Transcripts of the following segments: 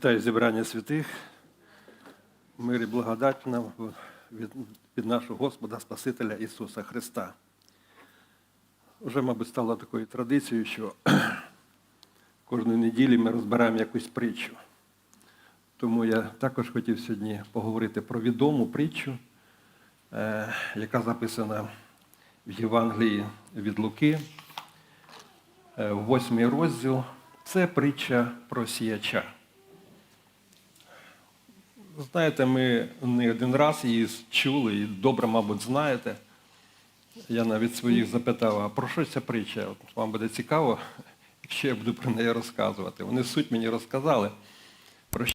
Вітаю зібрання святих. Мир і благодать нам від, від нашого Господа Спасителя Ісуса Христа. Вже, мабуть, стало такою традицією, що кожної неділі ми розбираємо якусь притчу. Тому я також хотів сьогодні поговорити про відому притчу, е, яка записана в Євангелії від Луки, е, в восьмий розділ. Це притча про сіяча. Знаєте, ми не один раз її чули і добре, мабуть, знаєте. Я навіть своїх запитав, а про що ця притча? От вам буде цікаво, якщо я буду про неї розказувати. Вони суть мені розказали. Про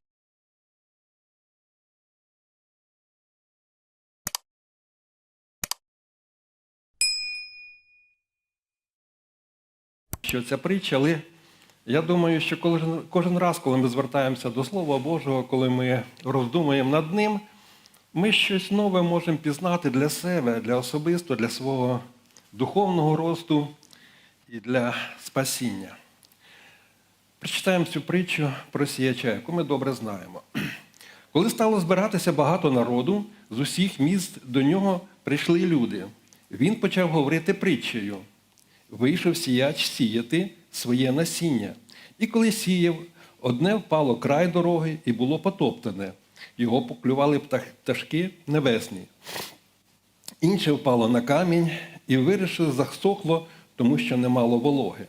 що ця притча, але я думаю, що кожен, кожен раз, коли ми звертаємося до Слова Божого, коли ми роздумуємо над ним, ми щось нове можемо пізнати для себе, для особисто, для свого духовного росту і для спасіння. Прочитаємо цю притчу про сіяча, яку ми добре знаємо. Коли стало збиратися багато народу, з усіх міст до нього прийшли люди. Він почав говорити притчею. Вийшов сіяч сіяти своє насіння. І коли сіяв, одне впало край дороги і було потоптане. Його поклювали пташки небесні. Інше впало на камінь і вирішив засохло, тому що не мало вологи.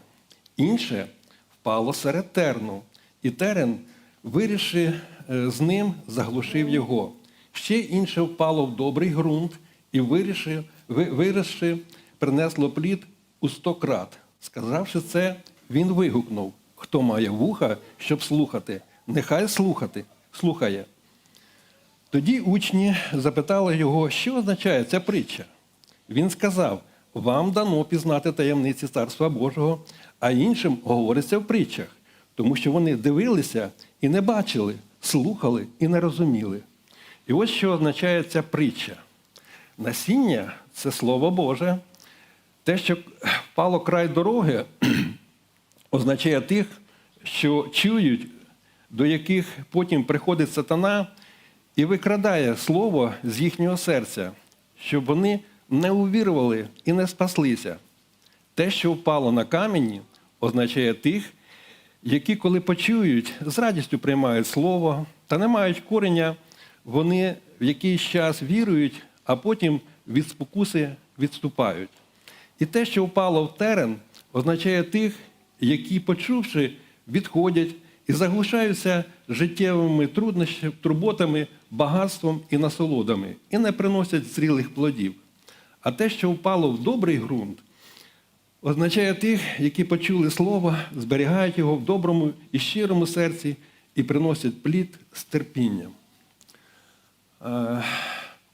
Інше впало серед терну, і терен, вирішив з ним, заглушив його. Ще інше впало в добрий ґрунт і вирішив, вирішив, принесло плід у сто крат. Сказавши це, він вигукнув: хто має вуха, щоб слухати, нехай слухати, слухає. Тоді учні запитали його, що означає ця притча. Він сказав: вам дано пізнати таємниці Царства Божого, а іншим говориться в притчах, тому що вони дивилися і не бачили, слухали і не розуміли. І ось що означає ця притча. Насіння це Слово Боже. Те, що впало край дороги, означає тих, що чують, до яких потім приходить сатана і викрадає слово з їхнього серця, щоб вони не увірували і не спаслися. Те, що впало на камені, означає тих, які, коли почують, з радістю приймають слово та не мають кореня, вони в якийсь час вірують, а потім від спокуси відступають. І те, що впало в терен, означає тих, які, почувши, відходять і заглушаються життєвими труднощами, турботами, багатством і насолодами, і не приносять зрілих плодів. А те, що впало в добрий ґрунт, означає тих, які почули слово, зберігають його в доброму і щирому серці і приносять плід з терпінням. Е,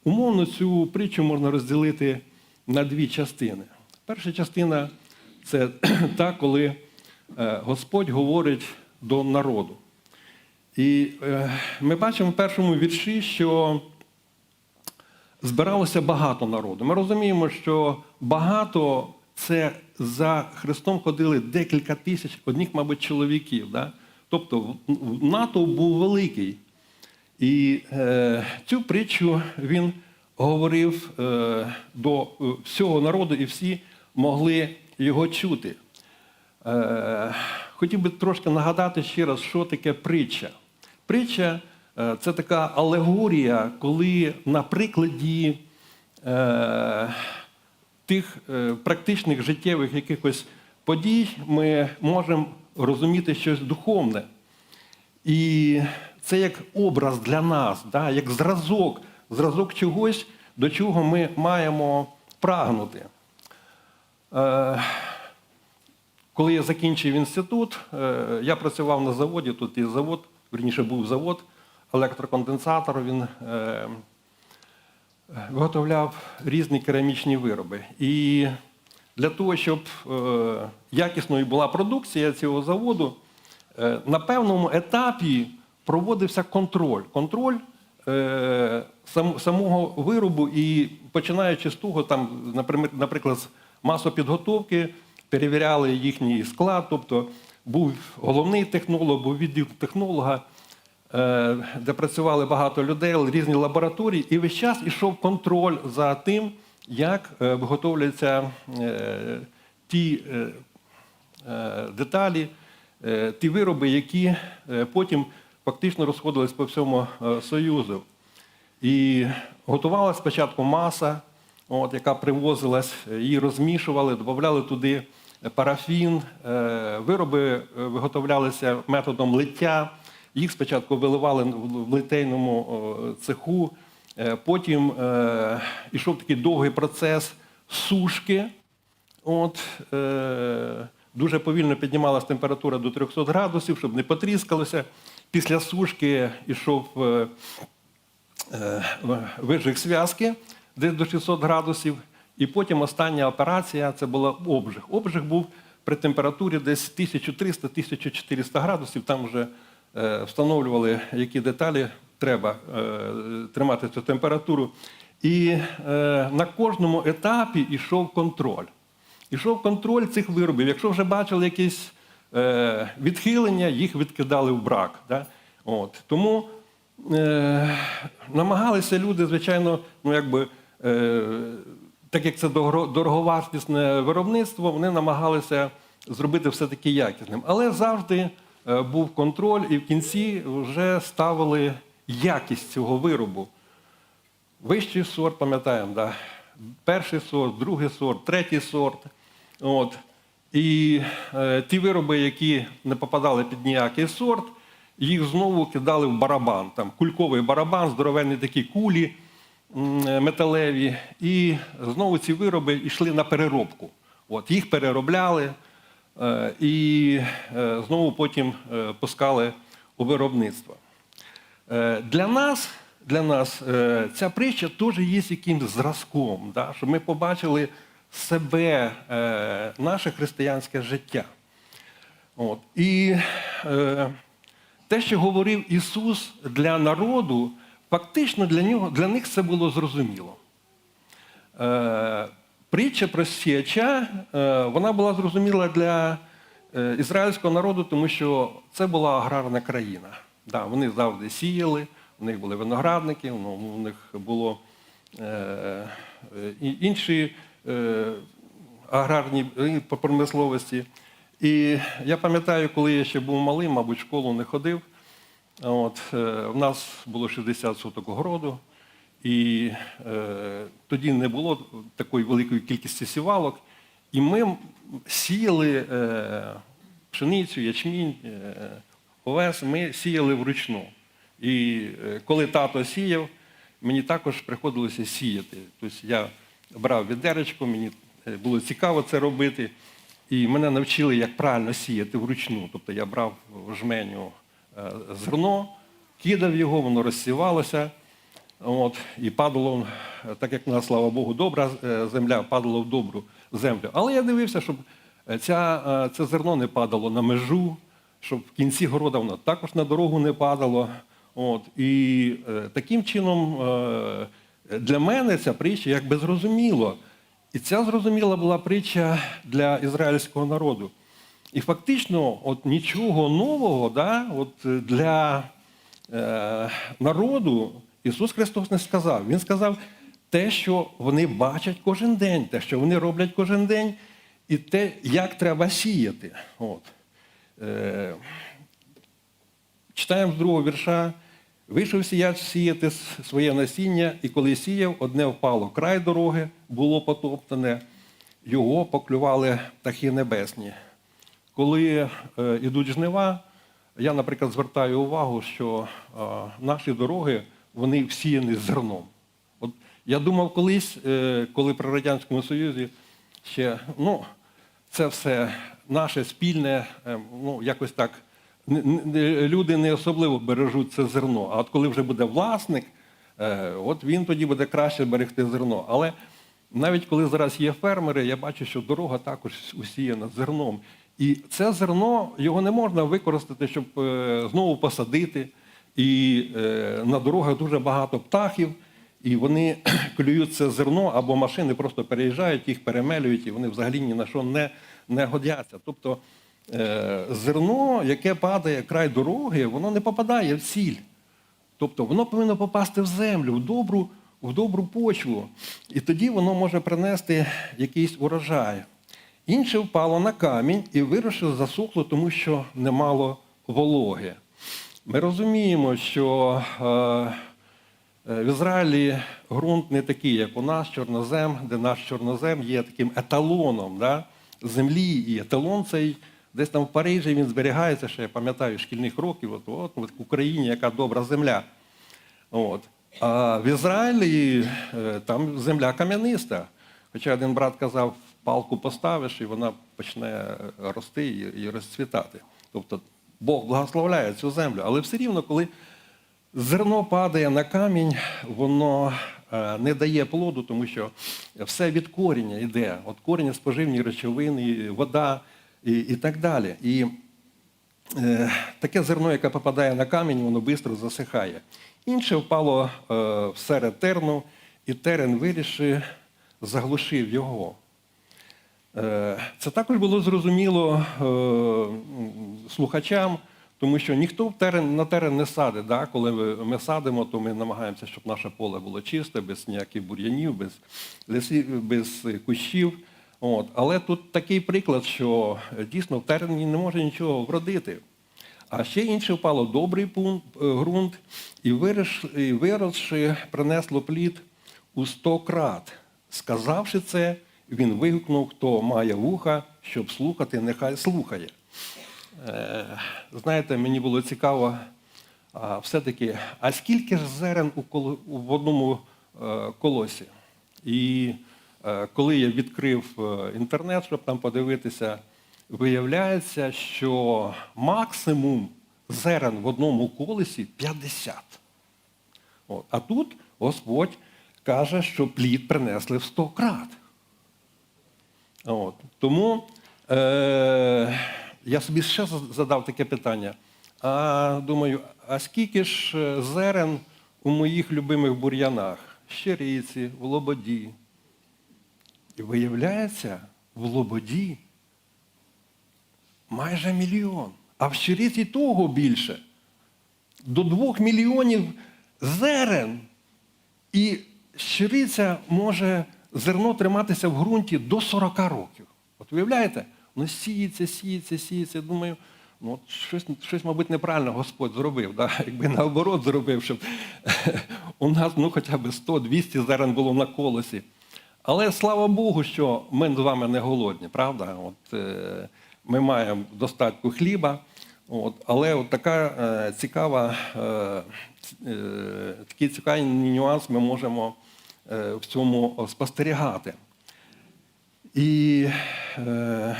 Умовно цю притчу можна розділити на дві частини. Перша частина це та, коли Господь говорить до народу. І е, ми бачимо в першому вірші, що збиралося багато народу. Ми розуміємо, що багато це за Христом ходили декілька тисяч одних, мабуть, чоловіків. Да? Тобто натовп був великий. І е, цю притчу він говорив е, до е, всього народу, і всі могли його чути. Е, хотів би трошки нагадати ще раз, що таке притча. Притча е, це така алегорія, коли на прикладі е, тих практичних життєвих якихось подій ми можемо розуміти щось духовне. І це як образ для нас, як зразок, зразок чогось, до чого ми маємо прагнути. Коли я закінчив інститут, е, я працював на заводі, тут є завод, верніше був завод, електроконденсатор, він е, виготовляв різні керамічні вироби. І для того, щоб е, якісною була продукція цього заводу, на певному етапі проводився контроль. Контроль самого виробу і починаючи з того, там, наприклад, з масопідготовки, перевіряли їхній склад, тобто був головний технолог, був відділ технолога, е, де працювали багато людей, різні лабораторії, і весь час ішов контроль за тим, як е, виготовляються е, ті деталі, ті вироби, які потім фактично розходились по всьому Союзу. І готувалася спочатку маса, от, яка привозилась, її розмішували, додавали туди парафін. Е, Вироби е, виготовлялися методом лиття. Їх спочатку виливали в литейному цеху. Е, Потім ішов такий довгий процес сушки. От, дуже повільно піднімалася температура до 300 градусів, щоб не потріскалося. Після сушки йшов е, зв'язки десь до 600 градусів. І потім остання операція це була обжиг. Обжиг був при температурі десь 1300-1400 градусів. Там вже е, встановлювали, які деталі треба е, тримати цю температуру. І е, на кожному етапі йшов контроль. Ішов контроль цих виробів. Якщо вже бачили якісь е, відхилення, їх відкидали в брак. Да? От. Тому е, намагалися люди, звичайно, ну якби. Е, так як це дороговартісне виробництво, вони намагалися зробити все-таки якісним. Але завжди е, був контроль, і в кінці вже ставили якість цього виробу. Вищий сорт, пам'ятаємо, да? перший сорт, другий сорт, третій сорт. От. І е, ті вироби, які не попадали під ніякий сорт, їх знову кидали в барабан. Там кульковий барабан, здоровенні такі кулі металеві. І знову ці вироби йшли на переробку. От, їх переробляли е, і е, знову потім е, пускали у виробництво. Е, Для нас, для нас е, ця притча теж є якимось зразком, да? щоб ми побачили себе, е, наше християнське життя. От. І е, те, що говорив Ісус для народу, фактично для, нього, для них це було зрозуміло. Е, притча про сіяча, е, вона була зрозуміла для е, ізраїльського народу, тому що це була аграрна країна. Да, вони завжди сіяли, у них були виноградники, ну, у них було е, е, інші е, аграрні е, промисловості. І я пам'ятаю, коли я ще був малим, мабуть, в школу не ходив. От, е, в нас було 60 соток городу, і е, тоді не було такої великої кількості сівалок. І ми сіяли е, пшеницю, ячмінь, е, овес, ми сіяли вручну. І е, коли тато сіяв, мені також приходилося сіяти. Тобто я брав відеречко, мені е, було цікаво це робити. І мене навчили, як правильно сіяти вручну. Тобто я брав жменю е, зерно, кидав його, воно розсівалося. От, і падало, е, так як нас, слава Богу, добра е, земля, падало в добру землю. Але я дивився, щоб е, ця, е, це зерно не падало на межу, щоб в кінці города воно також на дорогу не падало. От, і е, таким чином е, для мене ця притча якби зрозуміло. І ця зрозуміла була притча для ізраїльського народу. І фактично, от нічого нового да, от е, для е, народу Ісус Христос не сказав. Він сказав те, що вони бачать кожен день, те, що вони роблять кожен день, і те, як треба сіяти. От. Е, читаємо з другого вірша. Вийшов сіяч сіяти своє насіння, і коли сіяв, одне впало край дороги, було потоптане, його поклювали птахи небесні. Коли е, йдуть жнива, я, наприклад, звертаю увагу, що е, наші дороги вони всіяні зерном. От я думав колись, е, коли при Радянському Союзі ще ну, це все наше спільне, е, ну, якось так. Люди не особливо бережуть це зерно. А от коли вже буде власник, е, от він тоді буде краще берегти зерно. Але навіть коли зараз є фермери, я бачу, що дорога також усіяна зерном. І це зерно його не можна використати, щоб е, знову посадити. І е, на дорогах дуже багато птахів, і вони клюють це зерно, або машини просто переїжджають, їх перемелюють, і вони взагалі ні на що не, не годяться. Тобто е, зерно, яке падає край дороги, воно не попадає в ціль. Тобто воно повинно попасти в землю, в добру, в добру почву. І тоді воно може принести якийсь урожай. Інше впало на камінь і вирішило засохло, тому що не мало вологи. Ми розуміємо, що е, е, в Ізраїлі ґрунт не такий, як у нас, чорнозем, де наш чорнозем є таким еталоном да, землі. І еталон цей десь там в Парижі він зберігається, ще я пам'ятаю шкільних років, от, от, от в Україні яка добра земля. От. А в Ізраїлі е, там земля кам'яниста. Хоча один брат казав, палку поставиш, і вона почне рости і, розцвітати. Тобто Бог благословляє цю землю. Але все рівно, коли зерно падає на камінь, воно е, не дає плоду, тому що все від коріння йде. От коріння споживні речовини, вода і, і так далі. І Е, таке зерно, яке попадає на камінь, воно швидко засихає. Інше впало е, всеред терну, і терен вирішив, заглушив його. Е, Це також було зрозуміло е, слухачам, тому що ніхто на терен не садить. Да? Коли ми- садимо, то ми намагаємося, щоб наше поле було чисте, без ніяких бур'янів, без лісів, без кущів. От. Але тут такий приклад, що е, дійсно в терені не може нічого вродити. А ще інше впало добрий пункт, ґрунт, і виросши, принесло плід у сто крат. Сказавши це, він вигукнув, хто має вуха, щоб слухати, нехай слухає. Е, знаєте, мені було цікаво, все-таки, а скільки ж зерен в одному е, колосі? І е, коли я відкрив інтернет, щоб там подивитися, виявляється, що максимум зерен в одному колесі 50. От. А тут Господь каже, що плід принесли в 100 крат. От. Тому е, я собі ще задав таке питання. А думаю, а скільки ж е, зерен у моїх любимих бур'янах? Щиріці, в Лободі. І виявляється, в Лободі майже мільйон. А в щириці того більше. До двох мільйонів зерен. І щириця може зерно триматися в ґрунті до 40 років. От уявляєте? Воно сіється, сіється, сіється. Я думаю, ну от щось, щось, мабуть, неправильно Господь зробив. Да? Якби наоборот зробив, щоб у нас ну, хоча б 100-200 зерен було на колосі. Але слава Богу, що ми з вами не голодні, правда? От, е, ми маємо достатку хліба. От, але от така е, цікава, е, е, такий цікавий нюанс ми можемо в цьому спостерігати. І е,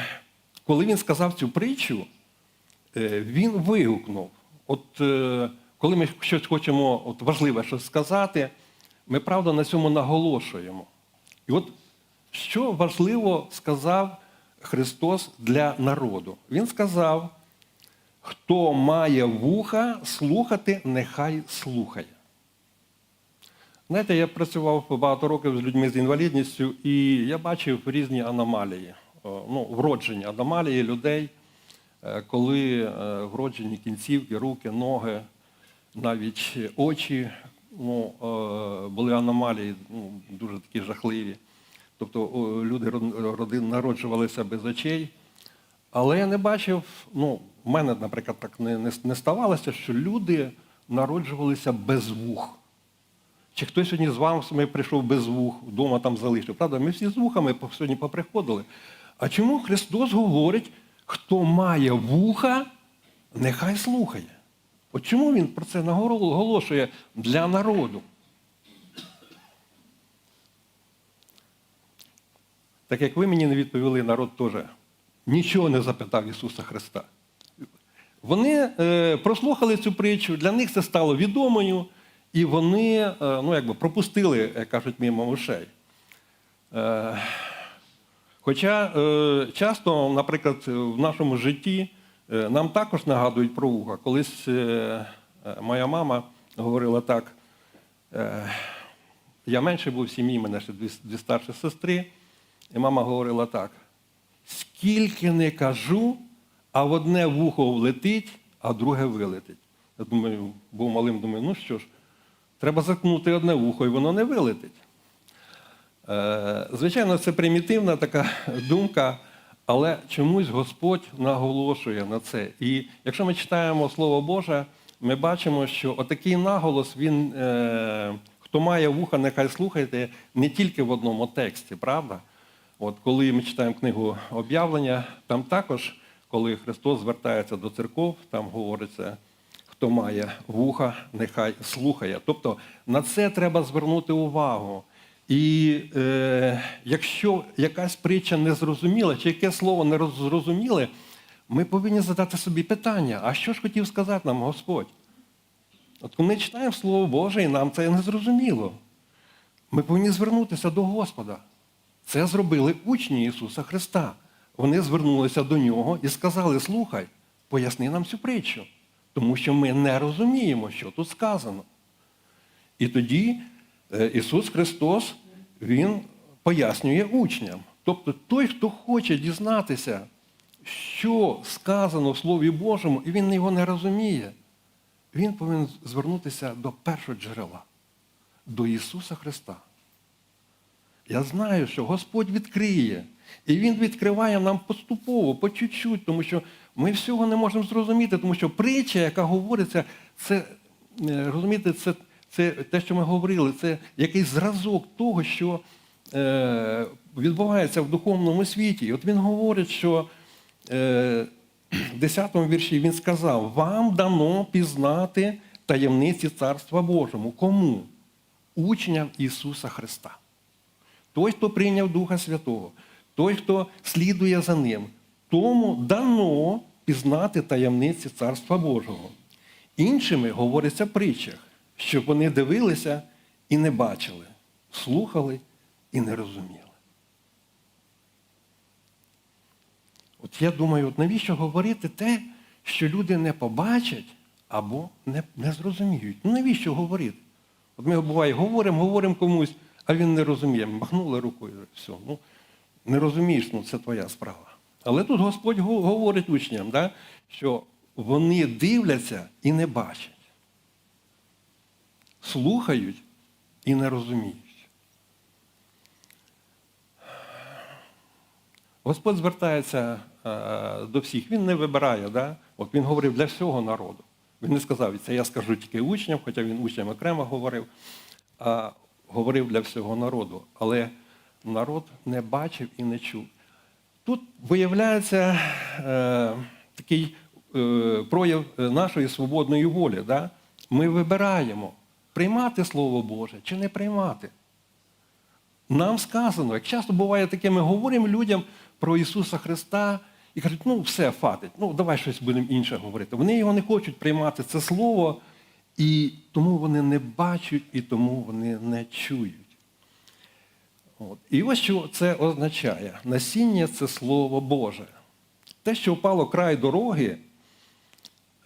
коли він сказав цю притчу, е, він вигукнув. От е, коли ми щось хочемо от важливе щось сказати, ми правда на цьому наголошуємо. І от що важливо сказав Христос для народу? Він сказав, хто має вуха слухати, нехай слухає. Знаєте, я працював багато років з людьми з інвалідністю, і я бачив різні аномалії, ну, вроджені аномалії людей, е, коли е, вроджені кінцівки, руки, ноги, навіть очі ну, були аномалії ну, дуже такі жахливі. Тобто люди родин народжувалися без очей. Але я не бачив, ну, в мене, наприклад, так не, не ставалося, що люди народжувалися без вух. Чи хтось сьогодні з вами прийшов без вух, вдома там залишив? Правда, ми всі з вухами сьогодні поприходили. А чому Христос говорить, хто має вуха, нехай слухає? От чому він про це наголошує для народу? Так як ви мені не відповіли, народ теж нічого не запитав Ісуса Христа. Вони е, прослухали цю притчу, для них це стало відомою, і вони е, ну, якби пропустили, як кажуть, мимо ушей. Е, хоча е, часто, наприклад, в нашому житті нам також нагадують про вуха. Колись моя мама говорила так: я менше був в сім'ї, мене ще дві, дві старші сестри, і мама говорила так: скільки не кажу, а в одне вухо влетить, а друге вилетить. Я думаю, був малим, думаю, ну що ж, треба заткнути одне вухо, і воно не вилетить. Е, Звичайно, це примітивна така думка, але чомусь Господь наголошує на це. І якщо ми читаємо Слово Боже, ми бачимо, що отакий наголос, він, е, хто має вуха, нехай слухайте, не тільки в одному тексті, правда? От коли ми читаємо книгу об'явлення, там також, коли Христос звертається до церков, там говориться, хто має вуха, нехай слухає. Тобто на це треба звернути увагу. І е, якщо якась притча не зрозуміла, чи яке слово не роз- зрозуміле, ми повинні задати собі питання: а що ж хотів сказати нам Господь? От ми читаємо Слово Боже, і нам це не зрозуміло. Ми повинні звернутися до Господа. Це зробили учні Ісуса Христа. Вони звернулися до Нього і сказали: слухай, поясни нам цю притчу, тому що ми не розуміємо, що тут сказано. І тоді е, Ісус Христос Він пояснює учням. Тобто той, хто хоче дізнатися, що сказано в Слові Божому, і він його не розуміє, він повинен звернутися до першого джерела, до Ісуса Христа. Я знаю, що Господь відкриє. І Він відкриває нам поступово, по чуть-чуть, тому що ми всього не можемо зрозуміти, тому що притча, яка говориться, це е, розумієте, це, це те, що ми говорили, це якийсь зразок того, що е, відбувається в духовному світі. І от він говорить, що е, в 10 му вірші він сказав: вам дано пізнати таємниці Царства Божому. Кому? Учням Ісуса Христа. Той, хто прийняв Духа Святого, той, хто слідує за ним, тому дано пізнати таємниці Царства Божого. Іншими говориться в притчах, щоб вони дивилися і не бачили, слухали і не розуміли. От я думаю, от навіщо говорити те, що люди не побачать або не, не зрозуміють? Ну навіщо говорити? От ми буває, говоримо, говоримо комусь, а він не розуміє. Махнули рукою, все. Ну, не розумієш, ну це твоя справа. Але тут Господь говорить учням, да, що вони дивляться і не бачать, слухають і не розуміють. Господь звертається е, до всіх, він не вибирає. Да? От він говорив для всього народу. Він не сказав, це я скажу тільки учням, хоча він учням окремо говорив, а говорив для всього народу. Але народ не бачив і не чув. Тут виявляється е, такий е, прояв нашої свободної волі. Да? Ми вибираємо, приймати Слово Боже чи не приймати. Нам сказано, як часто буває таке, ми говоримо людям про Ісуса Христа і кажуть, ну все, фатить, ну давай щось будемо інше говорити. Вони його не хочуть приймати це слово, і тому вони не бачать, і тому вони не чують. От. І ось що це означає. Насіння це Слово Боже. Те, що впало край дороги,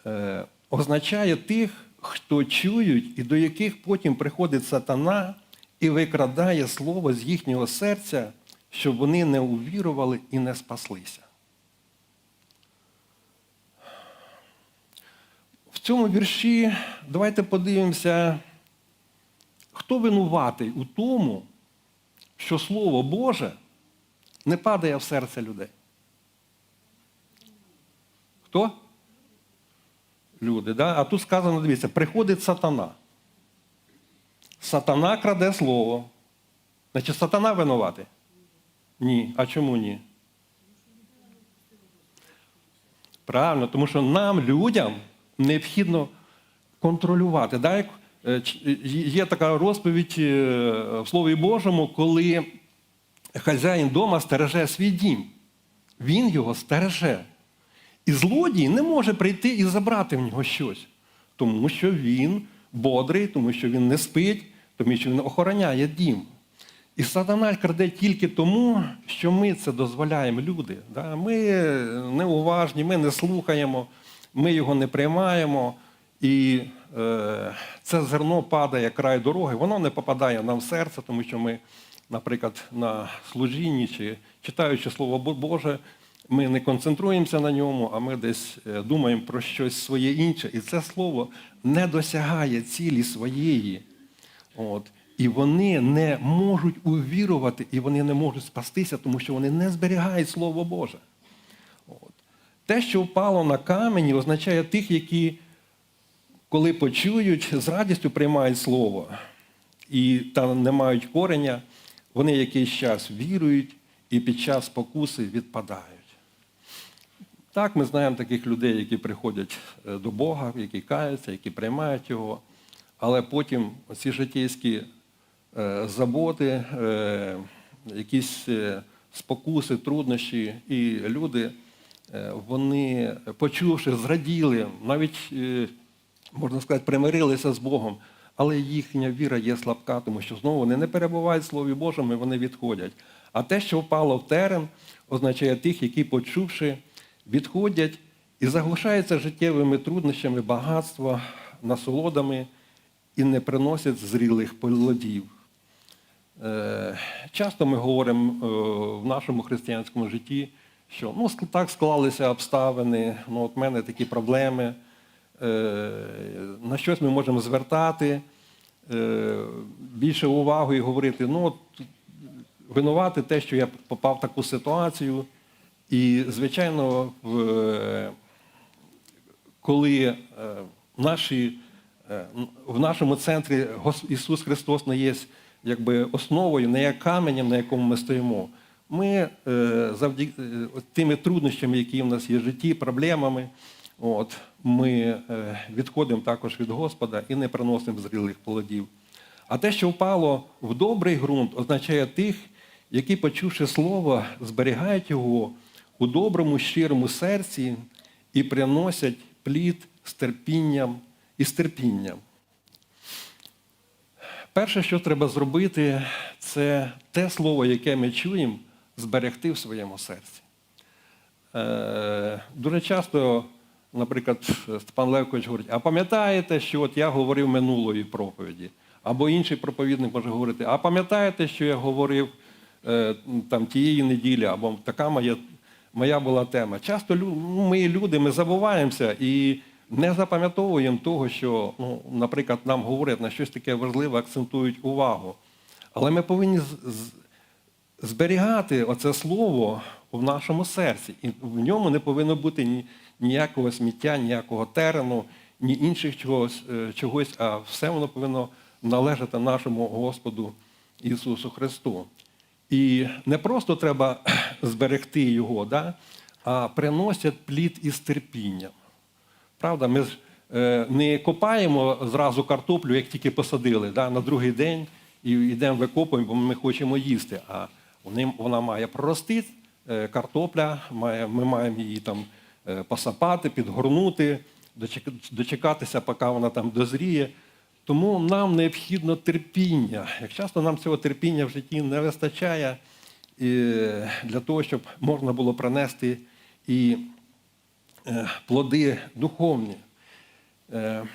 е, означає тих, хто чують і до яких потім приходить сатана і викрадає слово з їхнього серця, щоб вони не увірували і не спаслися. В цьому вірші давайте подивимося, хто винуватий у тому, що Слово Боже не падає в серце людей. Хто? Люди, да? а тут сказано, дивіться, приходить сатана. Сатана краде слово. Значить, сатана винуватий? Ні. А чому ні? Правильно, тому що нам, людям, необхідно контролювати. Да? Е, ч- Є така розповідь е, в Слові Божому, коли хазяїн дома стереже свій дім. Він його стереже. І злодій не може прийти і забрати в нього щось, тому що він бодрий, тому що він не спить, тому що він охороняє дім. І сатана краде тільки тому, що ми це дозволяємо люди. Ми неуважні, ми не слухаємо, ми його не приймаємо. І е, це зерно падає край дороги, воно не попадає нам в серце, тому що ми, наприклад, на служінні чи читаючи Слово Боже, ми не концентруємося на ньому, а ми десь е, думаємо про щось своє інше. І це слово не досягає цілі своєї. От. І вони не можуть увірувати, і вони не можуть спастися, тому що вони не зберігають Слово Боже. От. Те, що впало на камені, означає тих, які, коли почують, з радістю приймають Слово і там не мають кореня, вони якийсь час вірують і під час спокуси відпадають. Так, ми знаємо таких людей, які приходять е, до Бога, які каються, які приймають Його, але потім ці життєйські е, заботи, е, якісь спокуси, труднощі, і люди, вони, почувши, зраділи, навіть, можна сказати, примирилися з Богом, але їхня віра є слабка, тому що знову вони не перебувають в Слові Божому, і вони відходять. А те, що впало в терен, означає тих, які, почувши, відходять і заглушаються життєвими труднощами, багатства, насолодами і не приносять зрілих плодів. Е, Часто ми говоримо е, в нашому християнському житті, що ну, так склалися обставини, ну, от в мене такі проблеми, на щось ми можемо звертати е, більше уваги і говорити, ну, от, винувати те, що я попав в таку ситуацію. І, звичайно, е, коли е, наші, е, в нашому центрі Ісус Христос не є якби основою, не є каменем, на якому ми стоїмо. Ми е, завдяки е, тими труднощами, які в нас є в житті, проблемами, от, ми е, відходимо також від Господа і не приносимо зрілих плодів. А те, що впало в добрий ґрунт, означає тих, які, почувши слово, зберігають його у доброму, щирому серці і приносять плід з терпінням і з терпінням. Перше, що треба зробити, це те слово, яке ми чуємо, зберегти в своєму серці. Е, Дуже часто, наприклад, Степан Левкович говорить, а пам'ятаєте, що от я говорив минулої проповіді? Або інший проповідник може говорити, а пам'ятаєте, що я говорив е, там тієї неділі, або така моя, моя була тема. Часто ну, ми люди, ми забуваємося і не запам'ятовуємо того, що, ну, наприклад, нам говорять на щось таке важливе, акцентують увагу. Але ми повинні зберігати оце слово в нашому серці. І в ньому не повинно бути ні, ніякого сміття, ніякого терену, ні інших чогось, е, чогось, а все воно повинно належати нашому Господу Ісусу Христу. І не просто треба зберегти його, да? а приносять плід із терпінням. Правда, ми ж е, не копаємо зразу картоплю, як тільки посадили, да, на другий день і йдемо викопуємо, бо ми хочемо їсти. А вона має прорости, е, картопля, ми маємо її там посапати, підгорнути, дочекатися, поки вона там дозріє. Тому нам необхідно терпіння. Як часто нам цього терпіння в житті не вистачає для того, щоб можна було принести і е, плоди духовні. Е,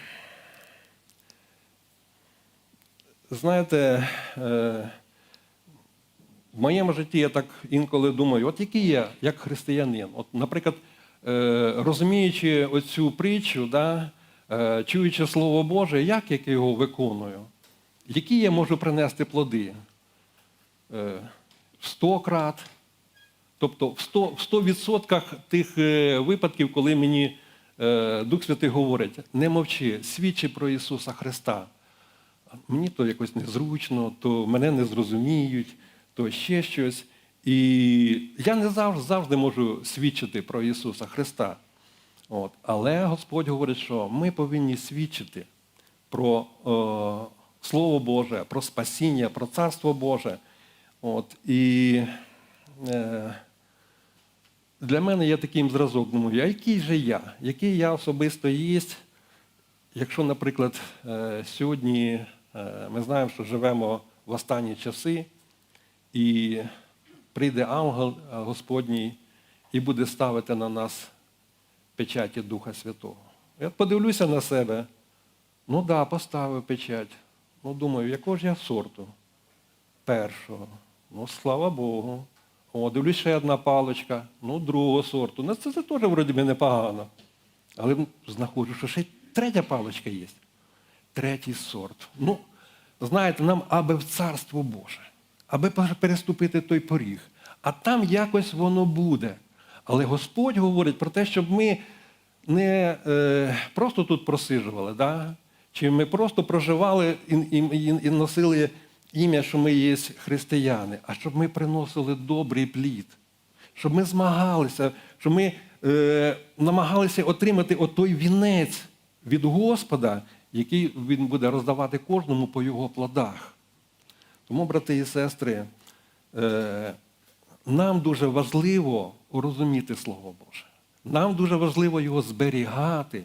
Знаєте, е, в моєму житті я так інколи думаю, от який я як християнин. От, наприклад, е, розуміючи оцю притчу, да, е, чуючи Слово Боже, як я його виконую, які я можу принести плоди? Е, В 100 крат, Тобто в 100%, в 100% тих е, випадків, коли мені е, Дух Святий говорить, не мовчи, свідчи про Ісуса Христа. Мені то якось незручно, то мене не зрозуміють, то ще щось. І я не завжди, завжди можу свідчити про Ісуса Христа. От. Але Господь говорить, що ми повинні свідчити про е, Слово Боже, про спасіння, про Царство Боже. От. І е, для мене є таким зразок. Думаю, а який же я? Який я особисто є? Якщо, наприклад, е, сьогодні е, ми знаємо, що живемо в останні часи, і прийде ангел е, Господній і буде ставити на нас печаті Духа Святого. Я подивлюся на себе. Ну да, поставив печать. Ну, думаю, якого ж я сорту? Першого. Ну, слава Богу. О, дивлюсь, ще одна паличка, ну, другого сорту. Ну, це, це теж вроді би непогано. Але знаходжу, що ще третя паличка є. Третій сорт. Ну, знаєте, нам аби в царство Боже, аби переступити той поріг. А там якось воно буде. Але Господь говорить про те, щоб ми не е, просто тут просижували, да? чи ми просто проживали і, і, і, носили ім'я, що ми є християни, а щоб ми приносили добрий плід, щоб ми змагалися, щоб ми е, намагалися отримати отой вінець від Господа, який Він буде роздавати кожному по його плодах. Тому, брати і сестри, е, нам дуже важливо розуміти Слово Боже. Нам дуже важливо його зберігати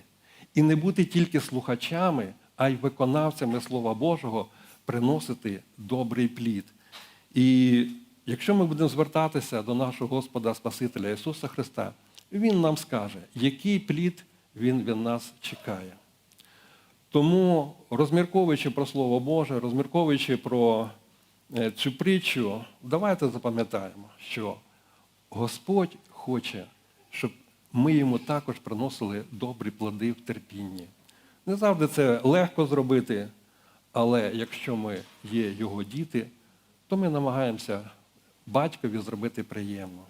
і не бути тільки слухачами, а й виконавцями Слова Божого, приносити добрий плід. І якщо ми будемо звертатися до нашого Господа Спасителя Ісуса Христа, Він нам скаже, який плід Він від нас чекає. Тому, розмірковуючи про Слово Боже, розмірковуючи про цю притчу, давайте запам'ятаємо, що Господь хоче, щоб ми йому також приносили добрі плоди в терпінні. Не завжди це легко зробити, але якщо ми є його діти, то ми намагаємося батькові зробити приємно.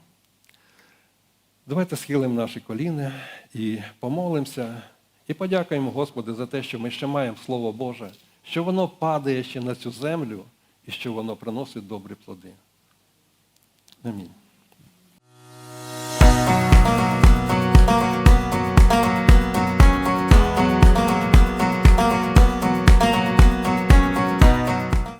Давайте схилимо наші коліни і помолимося, і подякуємо Господу за те, що ми ще маємо Слово Боже, що воно падає ще на цю землю і що воно приносить добрі плоди. Амінь.